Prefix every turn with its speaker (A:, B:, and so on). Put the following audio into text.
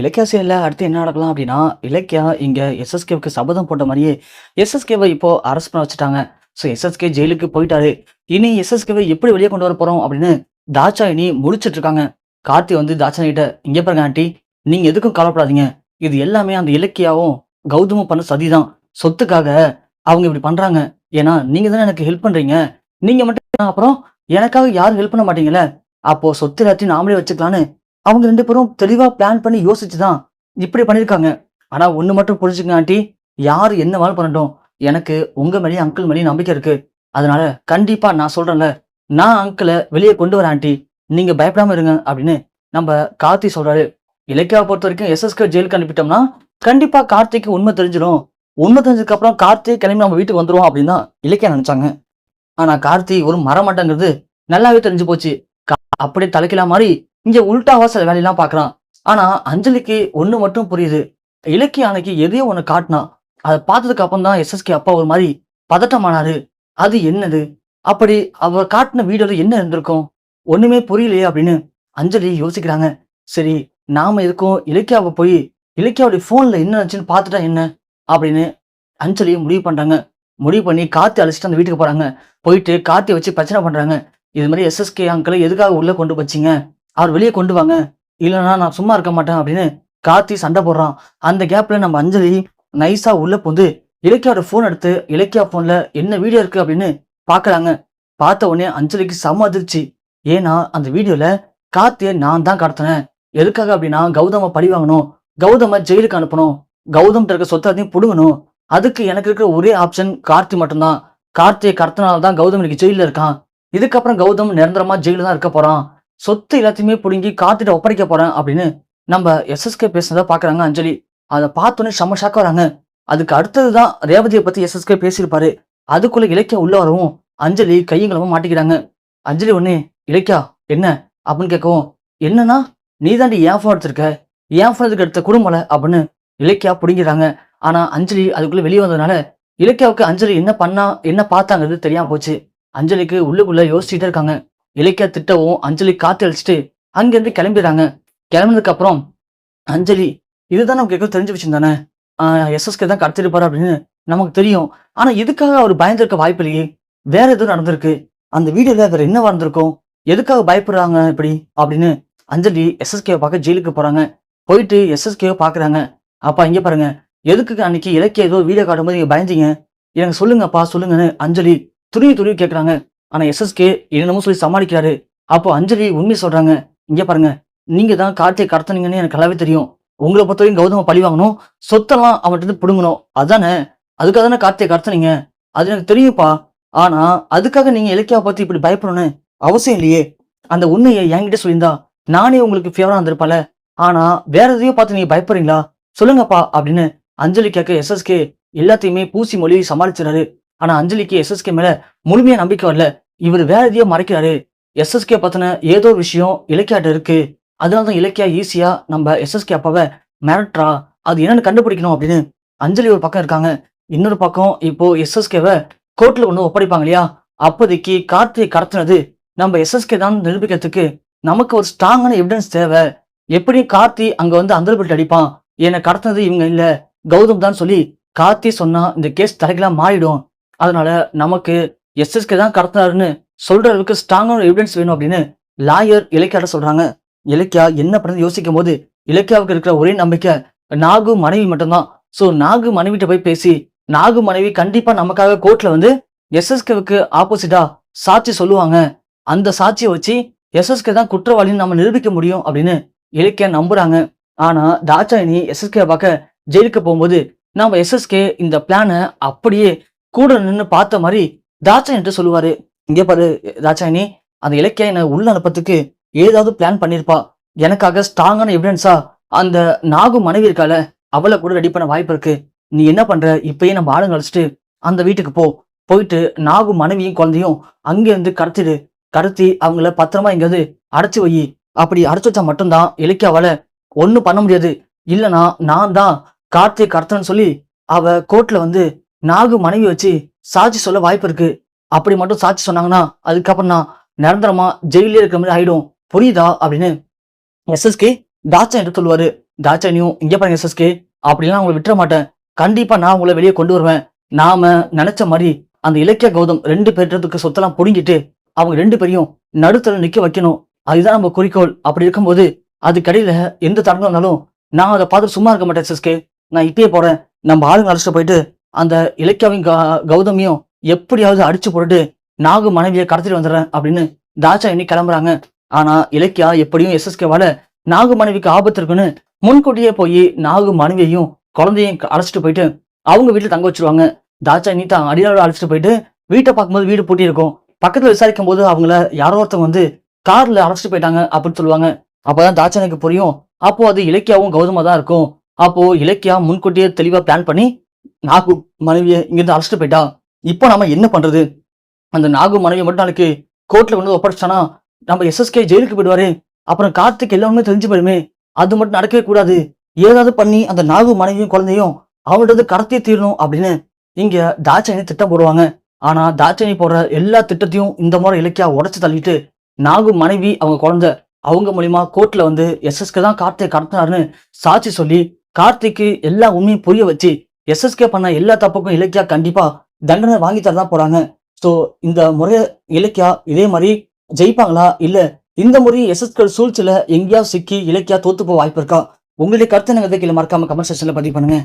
A: இலக்கியா செயல்ல அடுத்து என்ன நடக்கலாம் அப்படின்னா, இலக்கியா இங்கே எஸ்எஸ்கேவுக்கு சபதம் போட்ட மாதிரியே எஸ்எஸ்கேவை இப்போ அரெஸ்ட் பண்ண வச்சுட்டாங்க. ஸோ எஸ்எஸ்கே ஜெயிலுக்கு போயிட்டாரு. இனி எஸ்எஸ்கேவை எப்படி வெளியே கொண்டு வர போகிறோம் அப்படின்னு தாட்சாயினி முழிச்சிட்டு இருக்காங்க. கார்த்தி வந்து தாட்சாயணி இங்கே பாருங்க ஆண்டி நீங்கள் எதுக்கும் கவலைப்படாதீங்க. இது எல்லாமே அந்த இலக்கியாவும், கௌதமும் பண்ண சதிதான். சொத்துக்காக அவங்க இப்படி பண்ணுறாங்க ஏன்னா, நீங்கள் தானே எனக்கு ஹெல்ப் பண்ணுறீங்க நீங்கள் மட்டும் அப்புறம் எனக்காக யாரும் ஹெல்ப் பண்ண மாட்டீங்களே அப்போ சொத்து எல்லாத்தையும் நாமளே வச்சுக்கலான்னு அவங்க ரெண்டு பேரும் தெளிவாக பிளான் பண்ணி யோசிச்சு தான் இப்படி பண்ணியிருக்காங்க. ஆனால் ஒன்று மட்டும் புரிஞ்சுக்கங்க ஆண்டி யார் என்ன வேணாலும் பண்ணட்டும். எனக்கு உங்கள் மேலேயும் அங்கிள் மேலேயும் நம்பிக்கை இருக்கு. அதனால கண்டிப்பாக நான் சொல்கிறேன்ல நான் அங்கிளை வெளியே கொண்டு வரேன் ஆண்டி நீங்கள் பயப்படாமல் இருங்க" அப்படின்னு நம்ம கார்த்தி இலக்கியாவை பொறுத்த வரைக்கும் எஸ்எஸ்கே ஜெயிலுக்கு அனுப்பிட்டோம்னா, கண்டிப்பாக கார்த்திக்கு உண்மை தெரிஞ்சிடும் உண்மை தெரிஞ்சதுக்கப்புறம் கார்த்தி கிளம்பி நம்ம வீட்டுக்கு வந்துடுவோம் அப்படின்னு தான் இலக்கியா நினச்சாங்க ஆனால் கார்த்தி ஒரு மரமாட்டங்கிறது நல்லாவே தெரிஞ்சு போச்சு. அப்படியே தலைகீழா மாதிரி இங்க உல்டாவா சில வேலையெல்லாம் பார்க்குறான். ஆனா அஞ்சலிக்கு ஒண்ணு மட்டும் புரியுது. இலக்கிய அன்னைக்கு எதையோ ஒண்ணு காட்டினா அதை பார்த்ததுக்கு அப்புறம் தான் எஸ்எஸ்கே அப்பா ஒரு மாதிரி பதட்டமானாரு. அது என்னது? அப்படி அவர் காட்டின வீடியோல என்ன இருந்திருக்கும்? ஒண்ணுமே புரியலையே அப்படின்னு அஞ்சலி யோசிக்கிறாங்க. சரி நாம எதுக்கும் இலக்கியாவை போய் இலக்கியாவுடைய ஃபோன்ல என்ன நடந்துச்சுன்னு பார்த்துட்டா என்ன? அப்படின்னு அஞ்சலி முடிவு பண்றாங்க. முடிவு பண்ணி காத்தி அழைச்சிட்டு அந்த வீட்டுக்கு போறாங்க. போயிட்டு காத்தி வச்சு பிரச்சனை பண்றாங்க. இது மாதிரி எஸ்எஸ்கே அங்கிளை எதுக்காக உள்ள கொண்டு வச்சிங்க அவர் வெளியே கொண்டு வாங்க. இல்லைன்னா நான் சும்மா இருக்க மாட்டேன் அப்படின்னு கார்த்தி சண்டை போடுறான். அந்த கேப்ல நம்ம அஞ்சலி நைஸா உள்ள போந்து இலக்கியாவோட ஃபோன் எடுத்து இலக்கியா ஃபோன்ல என்ன வீடியோ இருக்கு அப்படின்னு பாக்குறாங்க பார்த்த உடனே அஞ்சலிக்கு செம அதிர்ச்சி. ஏன்னா அந்த வீடியோல கார்த்தியை நான் தான் கடத்தினேன். எதுக்காக அப்படின்னா கௌதம பழி வாங்கணும். கௌதம ஜெயிலுக்கு அனுப்பணும். கௌதம் இருக்க சொத்த புடுங்கணும். அதுக்கு எனக்கு இருக்கிற ஒரே ஆப்ஷன் கார்த்தி மட்டும்தான். கார்த்தியை கடத்தினால்தான் கௌதம் இன்னைக்கு ஜெயில்ல இருக்கான். இதுக்கப்புறம் கௌதம் நிரந்தரமா ஜெயில்ல தான் இருக்க போறான். சொத்து எல்லாத்தையுமே பிடுங்கி காத்துட்டு ஒப்படைக்க போறேன் அப்படின்னு நம்ம எஸ்எஸ்கே பேசினதா பாக்குறாங்க அஞ்சலி. அதை பார்த்தோன்னே செம்ம ஷாக்கா வராங்க. அதுக்கு அடுத்தது தான் ரேவதியை பத்தி எஸ்எஸ்கே பேசியிருப்பாரு. அதுக்குள்ள இலக்கியா உள்ள வரவும் அஞ்சலி கையும் மாட்டிக்கிறாங்க. அஞ்சலி உடனே இலக்கியா என்ன? அப்படின்னு கேட்கவும், என்னன்னா நீ தாண்டி என் ஃபோன் எடுத்திருக்க. ஏன் ஃபோன் எதுக்கு எடுத்த குடும்பல அப்படின்னு இலக்கியா பிடிங்கிறாங்க ஆனா அஞ்சலி அதுக்குள்ள வெளியே வந்ததுனால இலக்கியாவுக்கு அஞ்சலி என்ன பண்ணா, என்ன பார்த்தாங்கிறது தெரியாம போச்சு. அஞ்சலிக்கு உள்ளுக்குள்ள யோசிச்சுட்டே இருக்காங்க. இலக்கியா திட்டவும் அஞ்சலி காத்து அழிச்சிட்டு அங்கிருந்து கிளம்பிடுறாங்க. கிளம்புனதுக்கு அப்புறம் அஞ்சலி இதுதான் நமக்கு எதுவும் தெரிஞ்ச விஷயம் தானே. எஸ்எஸ்கே தான் கடத்திருப்பாரு அப்படின்னு நமக்கு தெரியும். ஆனா இதுக்காக அவர் பயந்திருக்க வாய்ப்பு இல்லையே. வேற எதுவும் நடந்திருக்கு. அந்த வீடியோல வேற என்ன இருந்திருக்கும்? எதுக்காக பயப்படுறாங்க இப்படி? அப்படின்னு அஞ்சலி எஸ்எஸ்கேவை பார்க்க ஜெயிலுக்கு போறாங்க. போயிட்டு எஸ்எஸ்கேவை பாக்குறாங்க அப்பா இங்க பாருங்க. எதுக்கு அன்னைக்கு இலக்கிய ஏதோ வீடியோ காட்டும்போது நீங்க பயந்தீங்க? எனக்கு சொல்லுங்கப்பா சொல்லுங்கன்னு அஞ்சலி துருவி துருவி கேட்கறாங்க. ஆனால் எஸ்எஸ்கே என்னமோ சொல்லி சமாளிக்கிறாரு. அப்போ அஞ்சலி உண்மை சொல்கிறாங்க இங்கே பாருங்க. நீங்கள் தான் கார்த்தியை கடத்தினீங்கன்னு எனக்கு நல்லாவே தெரியும். உங்களை பொறுத்தவரையும் கௌதம பழி வாங்கணும். சொத்தெல்லாம் அவன்கிட்ட இருந்து அதானே? அதுக்காக தானே கார்த்தியை கடத்தினீங்க அது எனக்கு தெரியும்ப்பா. ஆனால் அதுக்காக நீங்கள் இலக்கியாவை பார்த்து இப்படி பயப்படணும்னு அவசியம் இல்லையே. அந்த உண்மையை என்கிட்ட சொல்லியிருந்தா நானே உங்களுக்கு ஃபேவராக இருந்திருப்பால ஆனால் வேற எதையோ பார்த்து நீங்கள் பயப்படுறீங்களா? சொல்லுங்கப்பா அப்படின்னு அஞ்சலி கேட்க எஸ்எஸ்கே எல்லாத்தையுமே பூசி மொழி சமாளிச்சுறாரு. ஆனா அஞ்சலிக்கு எஸ்எஸ்கே மேல முழுமையா நம்பிக்கை வரல. இவர் வேற எதையோ மறைக்கிறாரு. எஸ்எஸ்கே பத்தின ஏதோ ஒரு விஷயம் இலக்கியாட்ட இருக்கு. அதனால தான் இலக்கியா ஈஸியா நம்ம எஸ்எஸ்கே அப்பாவ மிரட்டுறா. அது என்னன்னு கண்டுபிடிக்கணும் அப்படின்னு அஞ்சலி ஒரு பக்கம் இருக்காங்க. இன்னொரு பக்கம் இப்போ எஸ்எஸ்கேவ கோர்ட்ல கொண்டு ஒப்படைப்பாங்க இல்லையா? அப்போதைக்கு கார்த்தியை கடத்துனது நம்ம எஸ்எஸ்கே தான் நிரூபிக்கிறதுக்கு நமக்கு ஒரு ஸ்ட்ராங்கான எவிடன்ஸ் தேவை. எப்படியும் கார்த்தி அங்க வந்து அந்தரப்பட்டு அடிப்பான். என்னை கடத்துனது இவங்க இல்ல. கௌதம் தான் சொல்லி கார்த்தி சொன்னா இந்த கேஸ் தலைகீழா மாறிடும். அதனால நமக்கு எஸ்எஸ்கே தான் கடத்துனாருன்னு சொல்ற அளவுக்கு ஸ்ட்ராங்கான எவிடன்ஸ் வேணும் அப்படின்னு லாயர் இலக்கியாட்ட சொல்றாங்க. இலக்கியா என்ன அப்படின்னு யோசிக்கும் போது இலக்கியாவுக்கு இருக்கிற ஒரே நம்பிக்கை நாகு மனைவி மட்டும்தான். ஸோ நாகு மனைவிட்ட போய் பேசி நாகு மனைவி கண்டிப்பா நமக்காக கோர்ட்ல வந்து எஸ்எஸ்கேவுக்கு ஆப்போசிட்டா சாட்சி சொல்லுவாங்க. அந்த சாட்சியை வச்சு எஸ்எஸ்கே தான் குற்றவாளின்னு நம்ம நிரூபிக்க முடியும் அப்படின்னு இலக்கியா நம்புறாங்க. ஆனா தாட்சாயினி எஸ்எஸ்கே பார்க்க ஜெயிலுக்கு போகும்போது நம்ம எஸ்எஸ்கே இந்த பிளானை அப்படியே கூட நின்று பார்த்த மாரி என்று சொல்லுவாரு. இங்கே பாரு தாட்சாயினி அந்த இலக்கிய என்னை உள்ள அனுப்பத்துக்கு ஏதாவது பிளான் பண்ணியிருப்பா. எனக்காக ஸ்ட்ராங்கான எவிடன்ஸா அந்த நாகு மனைவி இருக்கால அவளை கூட ரெடி பண்ண வாய்ப்பு இருக்கு. நீ என்ன பண்ற? இப்பயே நம்ம ஆளுங்க அழைச்சிட்டு அந்த வீட்டுக்கு போ. போயிட்டு நாகு மனைவியும் குழந்தையும் அங்கேருந்து கடத்திடு. கடத்தி அவங்கள பத்திரமா எங்கேயாவது அடைச்சி வை. அப்படி அடைச்சி வச்சா மட்டும்தான் இலக்கியாவால ஒன்றும் பண்ண முடியாது. இல்லைனா நான் தான் கார்த்தியை கடத்துனேன்னு சொல்லி அவ கோர்ட்ல வந்து நாகு மனைவி வச்சு சாட்சி சொல்ல வாய்ப்பு இருக்கு. அப்படி மட்டும் சாட்சி சொன்னாங்கன்னா அதுக்கப்புறம் நான் நிரந்தரமா ஜெயிலே இருக்கிற மாதிரி ஆயிடும். புரியுதா? அப்படின்னு எஸ்எஸ்கே தாட்சாயிட்ட சொல்லுவாரு. தாட்சாயணியும் இங்க பாருங்க எஸ்எஸ்கே அப்படிலாம் உங்களை விட்டுற மாட்டேன் கண்டிப்பா நான் உங்களை வெளியே கொண்டு வருவேன் நாம நினைச்ச மாதிரி அந்த இலக்கிய கௌதம் ரெண்டு பேர்த்துக்கு சொத்தெல்லாம் புடுங்கிட்டு அவங்க ரெண்டு பேரையும் நடுத்தர நிக்க வைக்கணும் அதுதான் நம்ம குறிக்கோள் அப்படி இருக்கும்போது அதுக்கடையில எந்த தடங்களும் இருந்தாலும் நான் அதை பார்த்து சும்மா இருக்க மாட்டேன் எஸ்எஸ்கே நான் இப்பயே போறேன் நம்ம ஆளுங்க அழைச்சிட்டு போயிட்டு அந்த இலக்கியாவையும் கௌதமியும் எப்படியாவது அடிச்சு போட்டுட்டு நாகு மனைவியை கடத்திட்டு வந்துடுறேன் அப்படின்னு தாட்சாயணி கிளம்புறாங்க. ஆனா இலக்கியா எப்படியும் எஸ்எஸ்கேவால நாகு மனைவிக்கு ஆபத்து இருக்குன்னு முன்கூட்டியே போய் நாகு மனைவியையும் குழந்தையும் அழைச்சிட்டு போயிட்டு அவங்க வீட்டுல தங்க வச்சிருவாங்க. தாட்சாயணி தான் அடியாளோட அழைச்சிட்டு போயிட்டு வீட்டை பார்க்கும்போது வீடு பூட்டி இருக்கும். பக்கத்துல விசாரிக்கும் போது அவங்கள யாரோ ஒருத்தவங்க வந்து கார்ல அழைச்சிட்டு போயிட்டாங்க அப்படின்னு சொல்லுவாங்க. அப்பதான் தாட்சாயணிக்கு புரியும். அப்போ அது இலக்கியாவும் கௌதமா தான் இருக்கும். அப்போ இலக்கியா முன்கூட்டியே தெளிவா பிளான் பண்ணி நாகு மனைவியை இங்கிருந்து அழைச்சிட்டு போயிட்டா. இப்போ நாம என்ன பண்றது? அந்த நாகு மனைவி மட்டும் நாளைக்கு கோர்ட்ல கொண்டு ஒப்படைச்சானா நம்ம எஸ்எஸ்கே ஜெயிலுக்கு போயிடுவாரு. அப்புறம் கார்த்திக் எல்லாமே தெரிஞ்சு போயிடுமே. அது மட்டும் நடக்கவே கூடாது. ஏதாவது பண்ணி அந்த நாகு மனைவியும் குழந்தையும் அவளோட கடத்தி தீரணும் அப்படின்னு இங்க தாட்சாயணி திட்டம் போடுவாங்க. ஆனா தாட்சாயணி போடுற எல்லா திட்டத்தையும் இந்த முறை இலக்கியா உடச்சு தள்ளிட்டு நாகு மனைவி அவங்க குழந்தை அவங்க மூலியமா கோர்ட்ல வந்து எஸ்எஸ்கே தான் கார்த்திகை கடத்தினாருன்னு சாட்சி சொல்லி கார்த்திக்கு எல்லா உண்மையும் புரிய வச்சு எஸ்எஸ்கே பண்ண எல்லா தப்புக்கும் இலக்கியா கண்டிப்பா தண்டனை வாங்கி தரதான் போறாங்க. ஸோ இந்த முறை இலக்கியா இதே மாதிரி ஜெயிப்பாங்களா? இல்ல இந்த முறை எஸ்எஸ்கே சூழ்ச்சியில எங்கேயாவது சிக்கி இலக்கியா தோத்து போக வாய்ப்பு இருக்கா? உங்களுடைய கருத்து எனக்கு கீழே மறக்காம கமெண்ட் செக்ஷன்ல பதிவு பண்ணுங்க.